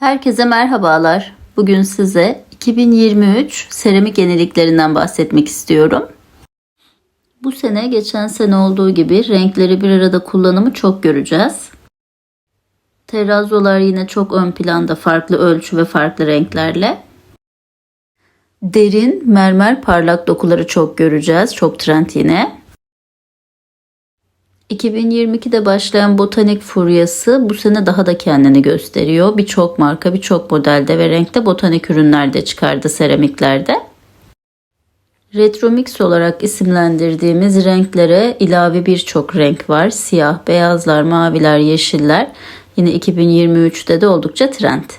Herkese merhabalar. Bugün size 2023 seramik yeniliklerinden bahsetmek istiyorum. Bu sene geçen sene olduğu gibi renkleri bir arada kullanımı çok göreceğiz. Terrazolar yine çok ön planda farklı ölçü ve farklı renklerle. Derin mermer parlak dokuları çok göreceğiz. Çok trend yine. 2022'de başlayan botanik furyası bu sene daha da kendini gösteriyor. Birçok marka, birçok modelde ve renkte botanik ürünler de çıkardı seramiklerde. Retromix olarak isimlendirdiğimiz renklere ilave birçok renk var. Siyah, beyazlar, maviler, yeşiller. Yine 2023'te de oldukça trend.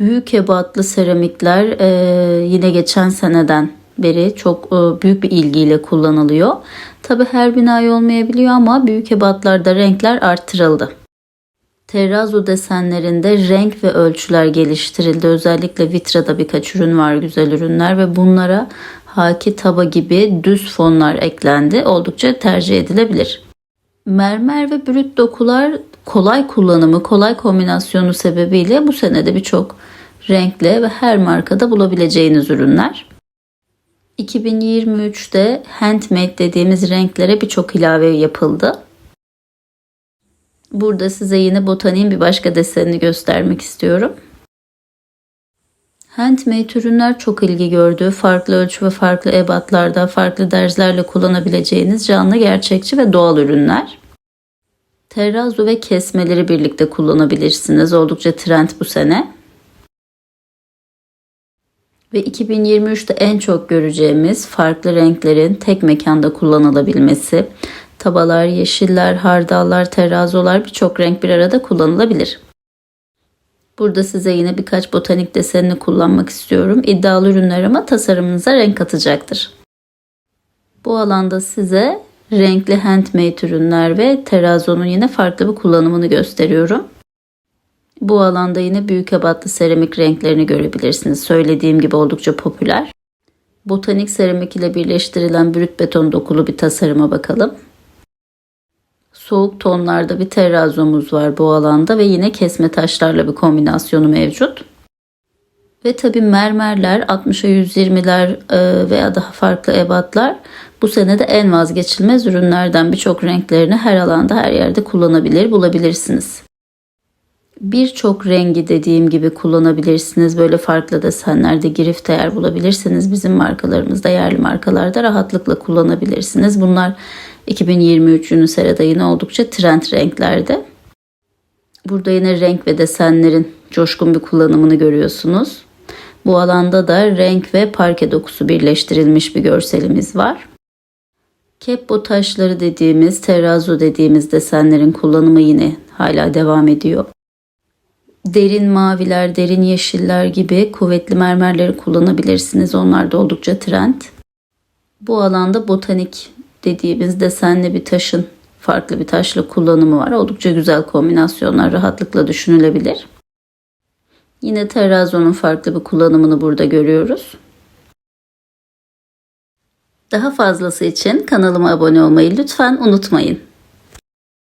Büyük ebatlı seramikler e, yine geçen seneden beri çok e, büyük bir ilgiyle kullanılıyor. Tabi her binaya olmayabiliyor ama büyük ebatlarda renkler arttırıldı. Terrazzo desenlerinde renk ve ölçüler geliştirildi. Özellikle Vitra'da birkaç ürün var, güzel ürünler ve bunlara haki taba gibi düz fonlar eklendi. Oldukça tercih edilebilir. Mermer ve brüt dokular kolay kullanımı, kolay kombinasyonu sebebiyle bu senede birçok renkle ve her markada bulabileceğiniz ürünler. 2023'te handmade dediğimiz renklere birçok ilave yapıldı. Burada size yine botaniğin bir başka desenini göstermek istiyorum. Handmade ürünler çok ilgi gördü. Farklı ölçü ve farklı ebatlarda, farklı derzlerle kullanabileceğiniz canlı, gerçekçi ve doğal ürünler. Terrazzo ve kesmeleri birlikte kullanabilirsiniz. Oldukça trend bu sene. Ve 2023'te en çok göreceğimiz farklı renklerin tek mekanda kullanılabilmesi. Tabalar, yeşiller, hardallar, terazolar birçok renk bir arada kullanılabilir. Burada size yine birkaç botanik desenini kullanmak istiyorum. İddialı ürünler ama tasarımınıza renk katacaktır. Bu alanda size renkli handmade ürünler ve terazonun yine farklı bir kullanımını gösteriyorum. Bu alanda yine büyük ebatlı seramik renklerini görebilirsiniz. Söylediğim gibi oldukça popüler. Botanik seramik ile birleştirilen brüt beton dokulu bir tasarıma bakalım. Soğuk tonlarda bir terrazomuz var bu alanda ve yine kesme taşlarla bir kombinasyonu mevcut. Ve tabi mermerler 60'a 120'ler e, veya daha farklı ebatlar bu senede en vazgeçilmez ürünlerden birçok renklerini her alanda her yerde kullanabilir bulabilirsiniz. Birçok rengi dediğim gibi kullanabilirsiniz. Böyle farklı desenlerde girift eğer bulabilirsiniz. Bizim markalarımızda yerli markalarda rahatlıkla kullanabilirsiniz. Bunlar 2023 Unisera'da yine oldukça trend renklerde. Burada yine renk ve desenlerin coşkun bir kullanımını görüyorsunuz. Bu alanda da renk ve parke dokusu birleştirilmiş bir görselimiz var. Kepbo taşları dediğimiz, terrazzo dediğimiz desenlerin kullanımı yine hala devam ediyor. Derin maviler, derin yeşiller gibi kuvvetli mermerleri kullanabilirsiniz. Onlar da oldukça trend. Bu alanda botanik dediğimiz desenli bir taşın farklı bir taşla kullanımı var. Oldukça güzel kombinasyonlar rahatlıkla düşünülebilir. Yine terrazonun farklı bir kullanımını burada görüyoruz. Daha fazlası için kanalıma abone olmayı lütfen unutmayın.